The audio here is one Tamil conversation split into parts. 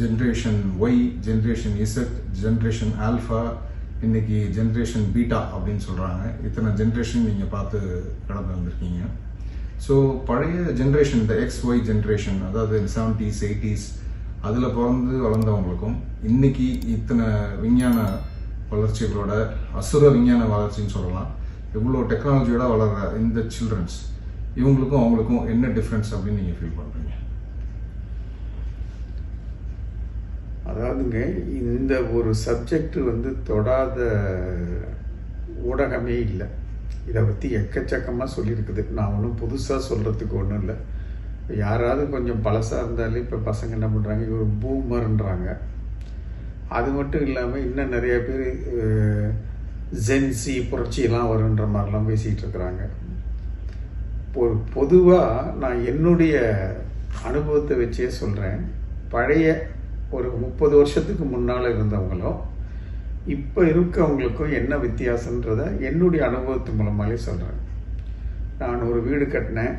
Generation Y generation Z generation alpha இன்னைக்கு ஜென்ரேஷன் பீட்டா அப்படின்னு சொல்கிறாங்க இத்தனை ஜென்ரேஷன் நீங்கள் பார்த்து கடந்து வந்திருக்கீங்க. ஸோ பழைய ஜென்ரேஷன் இந்த எக்ஸ் ஒய் ஜென்ரேஷன் அதாவது செவன்டிஸ் எயிட்டிஸ் அதில் பிறந்து வளர்ந்தவங்களுக்கும் இன்னைக்கு இத்தனை விஞ்ஞான வளர்ச்சிகளோட அசுர விஞ்ஞான வளர்ச்சின்னு சொல்லலாம். இவ்வளோ டெக்னாலஜியோட வளர்ற இந்த சில்ட்ரன்ஸ் இவங்களுக்கும் அவங்களுக்கும் என்ன டிஃப்ரென்ஸ் அப்படின்னு நீங்கள் ஃபீல் பண்ணுறீங்க அதாவதுங்க இந்த ஒரு சப்ஜெக்ட் வந்து தொடாத ஊடகமே இல்லை. இதை பற்றி எக்கச்சக்கமாக சொல்லியிருக்குது நான் ஒன்றும் புதுசாக சொல்கிறதுக்கு ஒன்றும் இல்லை. யாராவது கொஞ்சம் பழசாக இருந்தாலே இப்போ பசங்க என்ன பண்ணுறாங்க இவர் பூமர்ன்றாங்க. அது மட்டும் இல்லாமல் இன்னும் நிறைய பேர் ஜென்சி புரட்சியெல்லாம் வருன்ற மாதிரிலாம் பேசிகிட்டு இருக்கிறாங்க. ஒரு பொதுவாக நான் என்னுடைய அனுபவத்தை வச்சே சொல்கிறேன் பழைய ஒரு முப்பது வருஷத்துக்கு முன்னால் இருந்தவங்களும் இப்போ இருக்கவங்களுக்கும் என்ன வித்தியாசன்றத என்னுடைய அனுபவத்து மூலமாலே சொல்கிறேன் நான் ஒரு வீடு கட்டினேன்.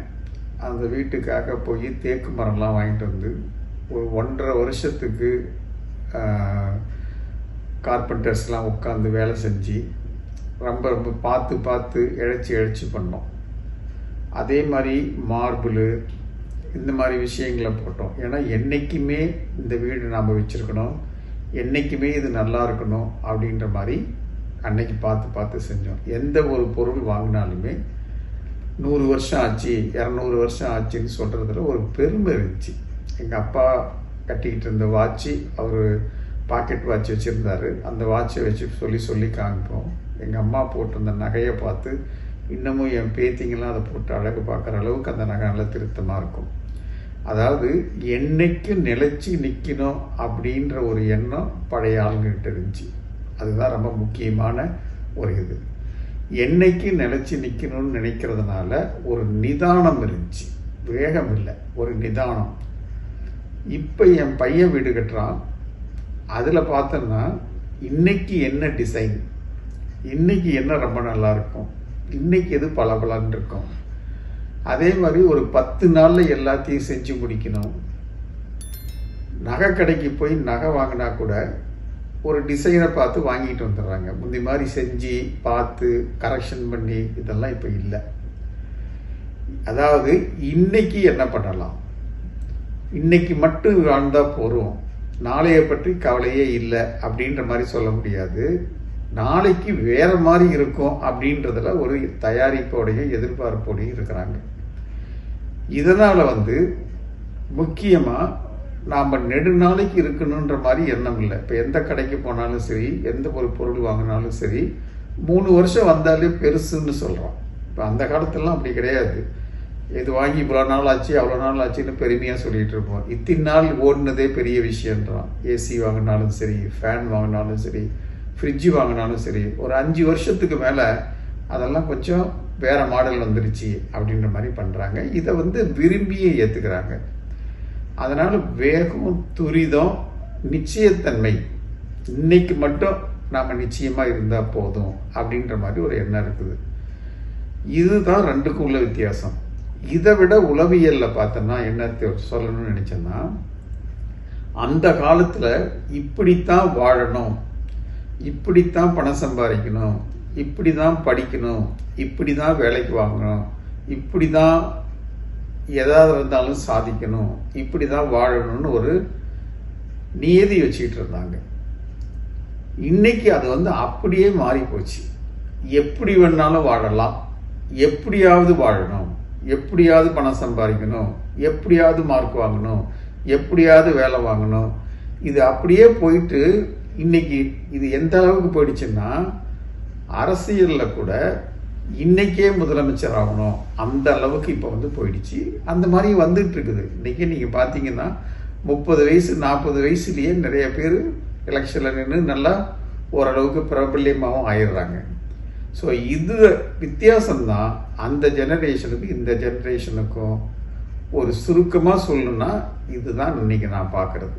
அந்த வீட்டுக்காக போய் தேக்கு மரம்லாம் வாங்கிட்டு வந்து ஒரு ஒன்றரை வருஷத்துக்கு கார்பெண்டர்ஸ்லாம் உட்காந்து வேலை செஞ்சு ரொம்ப ரொம்ப பார்த்து பார்த்து இழைச்சி இழைச்சி பண்ணோம். அதே மாதிரி மார்பிள் இந்த மாதிரி விஷயங்களை போட்டோம். ஏன்னா என்றைக்குமே இந்த வீடு நாம் வச்சுருக்கணும். என்றைக்குமே இது நல்லா இருக்கணும் அப்படின்ற மாதிரி அன்னைக்கு பார்த்து பார்த்து செஞ்சோம். எந்த ஒரு பொருள் வாங்கினாலுமே நூறு வருஷம் ஆச்சு இரநூறு வருஷம் ஆச்சுன்னு சொல்கிறதுல ஒரு பெருமை இருந்துச்சு. எங்கள் அப்பா கட்டிக்கிட்டு இருந்த வாட்சி அவர் பாக்கெட் வாட்ச் வச்சுருந்தாரு. அந்த வாட்சை வச்சு சொல்லி சொல்லி காமிப்போம். எங்கள் அம்மா போட்டிருந்த நகையை பார்த்து இன்னமும் என் பேத்திங்கெல்லாம் அதை போட்டு அழகு பார்க்குற அளவுக்கு அந்த நகை நல்லா திருத்தமாக இருக்கும். அதாவது என்னைக்கு நிலைச்சி நிற்கணும் அப்படின்ற ஒரு எண்ணம் பழைய ஆளுங்கிட்ட இருந்துச்சு. அதுதான் ரொம்ப முக்கியமான ஒரு இது. என்னைக்கு நிலைச்சி நிற்கணும்னு நினைக்கிறதுனால ஒரு நிதானம் இருந்துச்சு. வேகம் இல்லை ஒரு நிதானம். இப்போ என் பையன் வீடு கட்டுறான். அதில் பார்த்தோன்னா இன்னைக்கு என்ன டிசைன் இன்னைக்கு என்ன ரொம்ப நல்லா இருக்கும்? இன்னைக்கு எது பளபளன்னு இருக்கும்? அதே மாதிரி ஒரு பத்து நாளில் எல்லாத்தையும் செஞ்சு முடிக்கணும். நகை கடைக்கு போய் நகை வாங்கினா கூட ஒரு டிசைனை பார்த்து வாங்கிட்டு வந்துடுறாங்க. முந்தி மாதிரி செஞ்சு பார்த்து கரெக்ஷன் பண்ணி இதெல்லாம் இப்போ இல்லை. அதாவது இன்னைக்கு என்ன பண்ணலாம்? இன்னைக்கு மட்டும் வாழ்ந்தால் போகிறோம் நாளைய பற்றி கவலையே இல்லை அப்படின்ற மாதிரி சொல்ல முடியாது. நாளைக்கு வேறு மாதிரி இருக்கும் அப்படின்றதுல ஒரு தயாரிப்போடையும் எதிர்பார்ப்போடையும் இருக்கிறாங்க. இதனால் வந்து முக்கியமாக நாம் நெடுநாளைக்கு இருக்கணுன்ற மாதிரி எண்ணம் இல்லை. இப்போ எந்த கடைக்கு போனாலும் சரி எந்த ஒரு பொருள் வாங்கினாலும் சரி மூணு வருஷம் வந்தாலே பெருசுன்னு சொல்கிறோம் இப்போ அந்த காலத்துலலாம் அப்படி கிடையாது. இது வாங்கி இவ்வளோ நாள் ஆச்சு அவ்வளோ நாள் ஆச்சுன்னு பெருமையாக சொல்லிகிட்டு இருப்போம். இத்தின் நாள் ஓடினதே பெரிய விஷயன்றான் ஏசி வாங்கினாலும் சரி ஃபேன் வாங்கினாலும் சரி ஃப்ரிட்ஜு வாங்கினாலும் சரி ஒரு அஞ்சு வருஷத்துக்கு மேலே அதெல்லாம் கொஞ்சம் வேறு மாடல் வந்துருச்சு அப்படின்ற மாதிரி பண்ணுறாங்க இதை வந்து விரும்பியே ஏற்றுக்கிறாங்க அதனால் வேகம் துரிதம் நிச்சயத்தன்மை. இன்னைக்கு மட்டும் நாம் நிச்சயமாக இருந்தால் போதும் அப்படின்ற மாதிரி ஒரு எண்ணம் இருக்குது. இதுதான் ரெண்டுக்கும் உள்ள வித்தியாசம். இதை விட உளவியலில் பார்த்தோன்னா என்ன சொல்லணும்னு நினச்சேன்னா அந்த காலத்தில் இப்படித்தான் வாழணும். இப்படித்தான் பணம் சம்பாதிக்கணும். இப்படி தான் படிக்கணும் இப்படி தான் வேலைக்கு வாங்கணும் இப்படி தான் எதாவது இருந்தாலும் சாதிக்கணும் இப்படி தான் வாழணும்னு ஒரு நியதி வச்சுக்கிட்டு இருந்தாங்க. இன்னைக்கு அது வந்து அப்படியே மாறி போச்சு எப்படி வேணாலும் வாழலாம் எப்படியாவது வாழணும் எப்படியாவது பணம் சம்பாதிக்கணும் எப்படியாவது மார்க் வாங்கணும் எப்படியாவது வேலை வாங்கணும். இது அப்படியே போயிட்டு இன்னைக்கு இது எந்த அளவுக்கு போயிடுச்சுன்னா அரசியலில் கூட இன்னைக்கே முதலமைச்சர் ஆகணும். அந்த அளவுக்கு இப்போ வந்து போயிடுச்சு. அந்த மாதிரி வந்துட்டு இருக்குது. இன்றைக்கி நீங்கள் பார்த்தீங்கன்னா முப்பது வயசு நாற்பது வயசுலேயே நிறைய பேர் எலெக்ஷனில் நின்று நல்லா ஓரளவுக்கு பிரபல்யமாகவும் ஆயிடுறாங்க. ஸோ இது வித்தியாசம்தான். அந்த ஜெனரேஷனுக்கும் இந்த ஜெனரேஷனுக்கும் ஒரு சுருக்கமாக சொல்லணும்னா இதுதான் இன்னைக்கு நான் பார்க்குறது